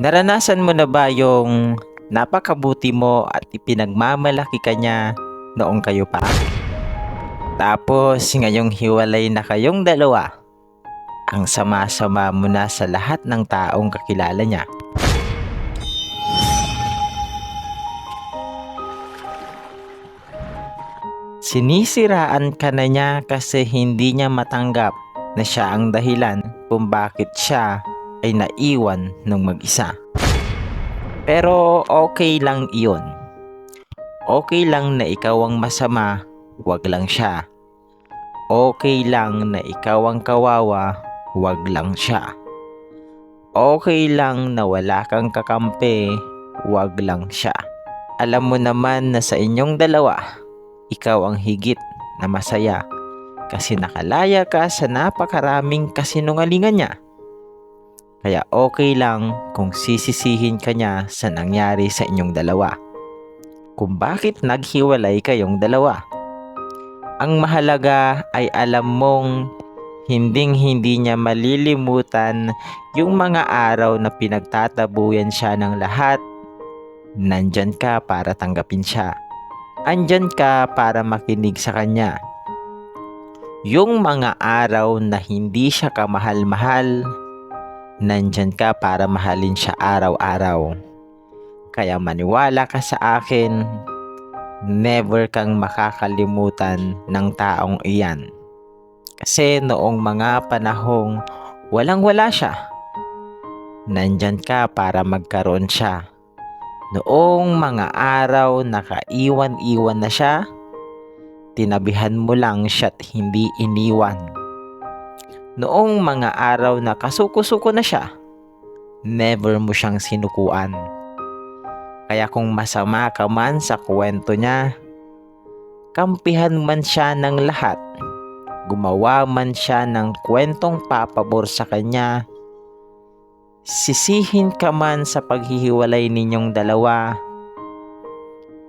Naranasan mo na ba yung napakabuti mo at ipinagmamalaki ka niya noong kayo pa? Tapos ngayong hiwalay na kayong dalawa, ang sama-sama mo na sa lahat ng taong kakilala niya. Sinisiraan ka na niya kasi hindi niya matanggap na siya ang dahilan kung bakit siya ay naiwan ng mag-isa. Pero okay lang iyon. Okay lang na ikaw ang masama, wag lang siya. Okay lang na ikaw ang kawawa, wag lang siya. Okay lang na wala kang kakampi, wag lang siya. Alam mo naman na sa inyong dalawa, ikaw ang higit na masaya kasi nakalaya ka sa napakaraming kasinungalingan niya. Kaya okay lang kung sisisihin ka niya sa nangyari sa inyong dalawa. Kung bakit naghiwalay kayong dalawa. Ang mahalaga ay alam mong hinding hindi niya malilimutan yung mga araw na pinagtatabuyan siya ng lahat. Nandyan ka para tanggapin siya. Andyan ka para makinig sa kanya. Yung mga araw na hindi siya kamahal-mahal, nandyan ka para mahalin siya araw-araw. Kaya maniwala ka sa akin, never kang makakalimutan ng taong iyan. Kasi noong mga panahong walang-wala siya, nandyan ka para magkaroon siya. Noong mga araw na kaiwan-iwan na siya, tinabihan mo lang siya't hindi iniwan. Noong mga araw na kasuko-suko na siya, never mo siyang sinukuan. Kaya kung masama ka man sa kwento niya, kampihan man siya ng lahat, gumawa man siya ng kwentong papabor sa kanya, sisihin ka man sa paghihiwalay ninyong dalawa,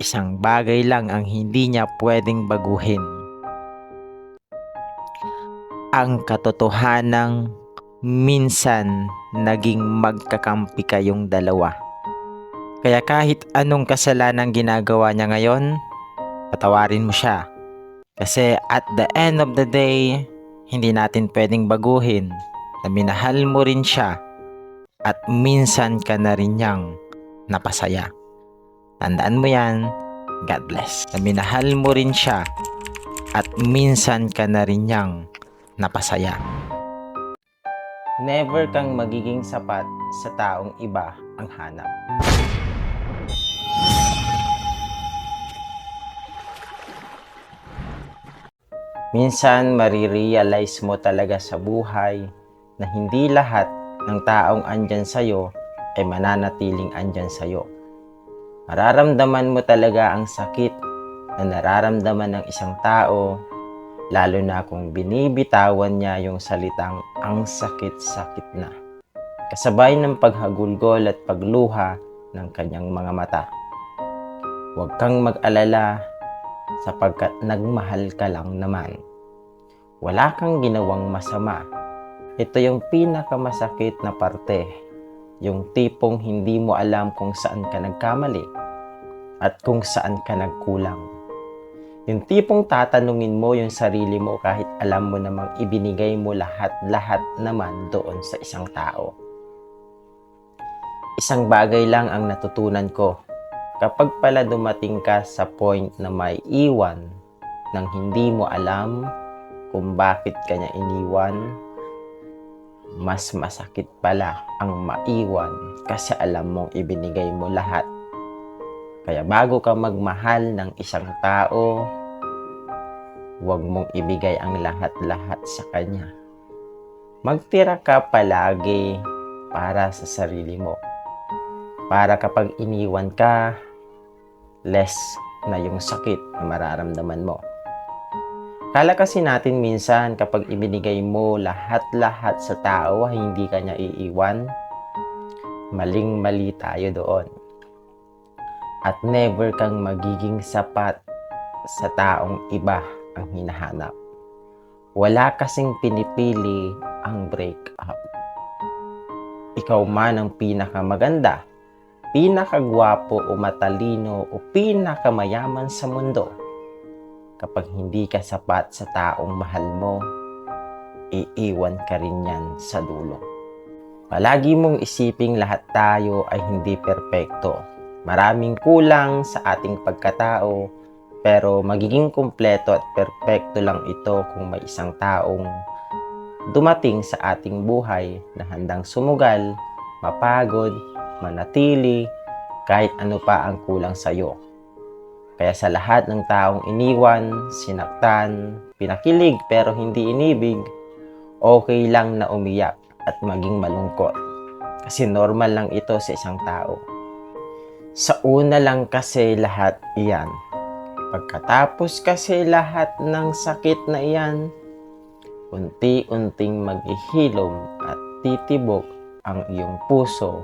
isang bagay lang ang hindi niya pwedeng baguhin. Ang katotohanang minsan naging magkakampi kayong dalawa. Kaya kahit anong kasalanan ginagawa niya ngayon, patawarin mo siya. Kasi at the end of the day, hindi natin pwedeng baguhin na minahal mo rin siya at minsan ka na rin niyang napasaya. Tandaan mo yan, God bless. Na minahal mo rin siya at minsan ka na rin niyang napasaya. Never kang magiging sapat sa taong iba ang hanap. Minsan marirealize mo talaga sa buhay na hindi lahat ng taong andyan sa'yo ay mananatiling andyan sa'yo. Mararamdaman mo talaga ang sakit na nararamdaman ng isang tao lalo na kung binibitawan niya yung salitang ang sakit-sakit na. Kasabay ng paghagulgol at pagluha ng kanyang mga mata. Huwag kang mag-alala sapagkat nagmahal ka lang naman. Wala kang ginawang masama. Ito yung pinakamasakit na parte. Yung tipong hindi mo alam kung saan ka nagkamali at kung saan ka nagkulang. Yung tipong tatanungin mo yung sarili mo kahit alam mo namang ibinigay mo lahat-lahat naman doon sa isang tao. Isang bagay lang ang natutunan ko kapag pala dumating ka sa point na may iwan nang hindi mo alam kung bakit kanya iniwan, mas masakit pala ang maiwan kasi alam mong ibinigay mo lahat. Kaya bago ka magmahal ng isang tao, huwag mong ibigay ang lahat-lahat sa kanya. Magtira ka palagi para sa sarili mo para kapag iniwan ka, less na yung sakit na mararamdaman mo. Kala kasi natin minsan kapag ibinigay mo lahat-lahat sa tao, hindi ka niya iiwan, maling-mali tayo doon. At never kang magiging sapat sa taong iba ang hinahanap. Wala kasing pinipili ang break up ikaw man ang pinakamaganda, pinakagwapo o matalino o pinakamayaman sa mundo, kapag hindi ka sapat sa taong mahal mo, iiwan ka rin yan sa dulo. Palagi mong isiping lahat tayo ay hindi perpekto. Maraming kulang sa ating pagkatao, pero magiging kumpleto at perpekto lang ito kung may isang taong dumating sa ating buhay na handang sumugal, mapagod, manatili, kahit ano pa ang kulang sa iyo. Kaya sa lahat ng taong iniwan, sinaktan, pinakilig pero hindi inibig, okay lang na umiyak at maging malungkot. Kasi normal lang ito sa isang tao. Sa una lang kasi lahat iyan. Pagkatapos kasi lahat ng sakit na iyan, unti-unting maghihilom at titibok ang iyong puso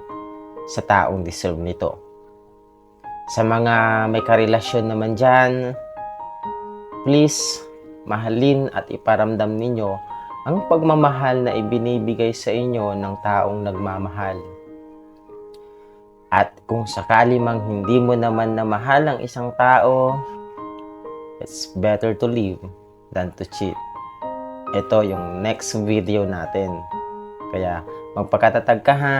sa taong deserve nito. Sa mga may karelasyon naman dyan, please, mahalin at iparamdam ninyo ang pagmamahal na ibinibigay sa inyo ng taong nagmamahal. At kung sakali mang hindi mo naman na mahal ang isang tao, it's better to leave than to cheat. Ito yung next video natin. Kaya magpakatatag ka ha,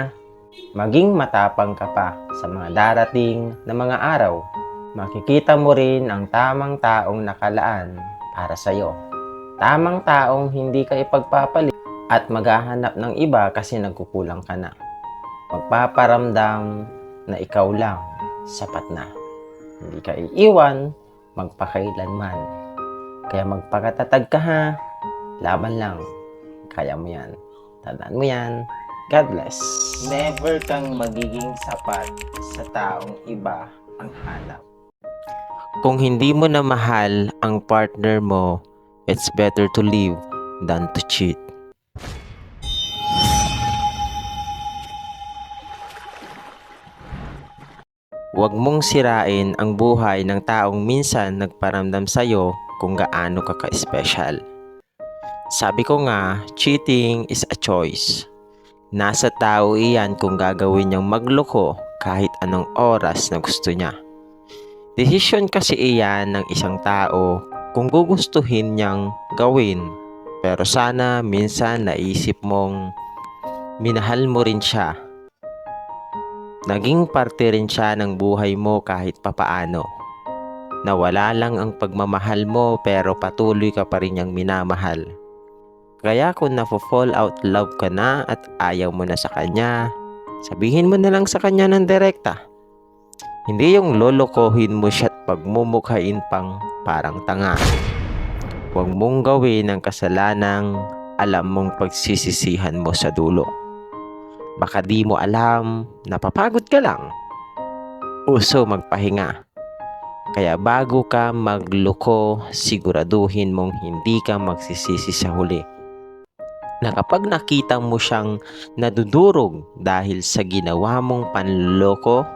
maging matapang ka pa sa mga darating na mga araw. Makikita mo rin ang tamang taong nakalaan para sa'yo. Tamang taong hindi ka ipagpapalit at maghahanap ng iba kasi nagkukulang ka na. Magpaparamdam na ikaw lang sapat na. Hindi ka iiwan magpakailanman. Kaya magpakatatag ka ha. Laban lang. Kaya mo yan. Tandaan mo yan. God bless. Never kang magiging sapat sa taong iba ang hanap. Kung hindi mo na mahal ang partner mo, it's better to leave than to cheat. Huwag mong sirain ang buhay ng taong minsan nagparamdam sa'yo kung gaano ka ka-special. Sabi ko nga, cheating is a choice. Nasa tao iyan kung gagawin niyang magloko kahit anong oras na gusto niya. Desisyon kasi iyan ng isang tao kung gugustuhin niyang gawin. Pero sana minsan naisip mong minahal mo rin siya Naging parte rin siya ng buhay mo kahit papaano. Nawala lang ang pagmamahal mo pero patuloy ka pa rin niyang minamahal. Kaya kung nafo-fall out love ka na at ayaw mo na sa kanya, sabihin mo na lang sa kanya ng direkta. Hindi yung lolokohin mo siya at pagmumukhain pang parang tanga. Huwag mong gawin ang kasalanang alam mong pagsisisihan mo sa dulo. Baka di mo alam, napapagod ka lang. Uso magpahinga. Kaya bago ka magloko, siguraduhin mong hindi ka magsisisi sa huli. Na kapag nakita mo siyang nadudurog dahil sa ginawa mong panloko,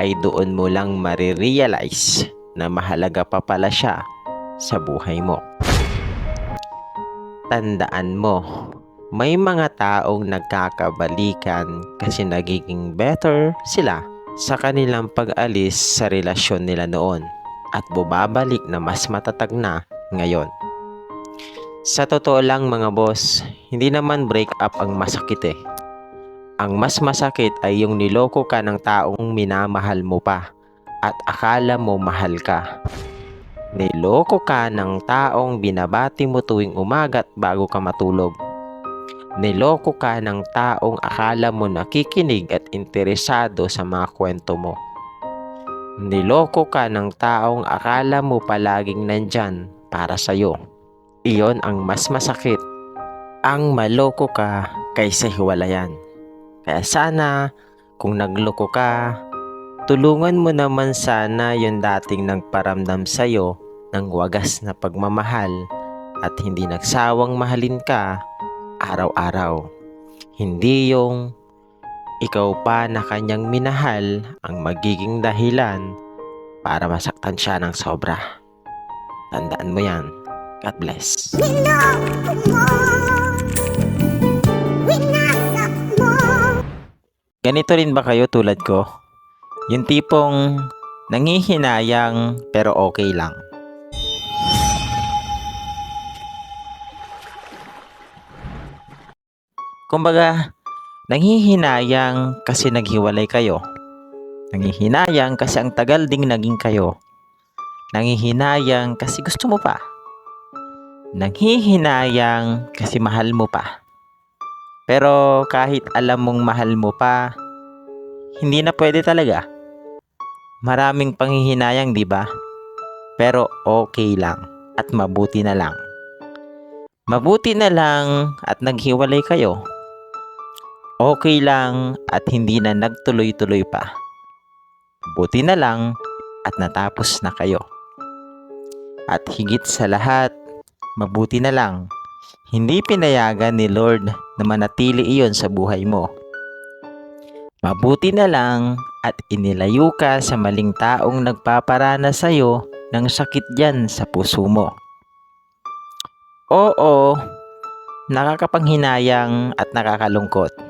ay doon mo lang marirealize na mahalaga pa pala siya sa buhay mo. Tandaan mo, may mga taong nagkakabalikan kasi nagiging better sila sa kanilang pag-alis sa relasyon nila noon at bumabalik na mas matatag na ngayon. Sa totoo lang mga boss, hindi naman break up ang masakit eh. Ang mas masakit ay yung niloko ka ng taong minamahal mo pa at akala mo mahal ka. Niloko ka ng taong binabati mo tuwing umaga at bago ka matulog Niloko ka ng taong akala mo nakikinig at interesado sa mga kwento mo. Niloko ka ng taong akala mo palaging nandyan para sa'yo. Iyon ang mas masakit. Ang maloko ka kaysa hiwalayan. Kaya sana kung nagloko ka, tulungan mo naman sana yung dating nagparamdam sa'yo ng wagas na pagmamahal at hindi nagsawang mahalin ka araw-araw. Hindi yung ikaw pa na kanyang minahal ang magiging dahilan para masaktan siya ng sobra. Tandaan mo yan. God bless. Ganito rin ba kayo tulad ko? Yung tipong nangihinayang pero okay lang. Kumbaga, nanghihinayang kasi naghiwalay kayo. Nanghihinayang kasi ang tagal ding naging kayo. Nanghihinayang kasi gusto mo pa. Nanghihinayang kasi mahal mo pa. Pero kahit alam mong mahal mo pa, hindi na pwede talaga. Maraming panghihinayang, di ba? Pero okay lang at mabuti na lang. Mabuti na lang at naghiwalay kayo. Okay lang at hindi na nagtuloy-tuloy pa. Buti na lang at natapos na kayo. At higit sa lahat, mabuti na lang, hindi pinayagan ni Lord na manatili iyon sa buhay mo. Mabuti na lang at inilayo ka sa maling taong nagpaparana sa iyo ng sakit dyan sa puso mo. Oo, nakakapanghinayang at nakakalungkot.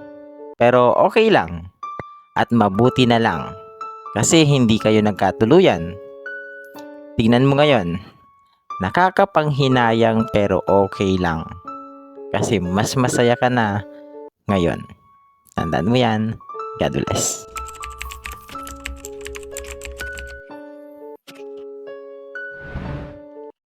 Pero okay lang at mabuti na lang kasi hindi kayo nagkatuluyan. Tingnan mo ngayon, nakakapanghinayang pero okay lang. Kasi mas masaya ka na ngayon. Tandaan mo yan. God bless.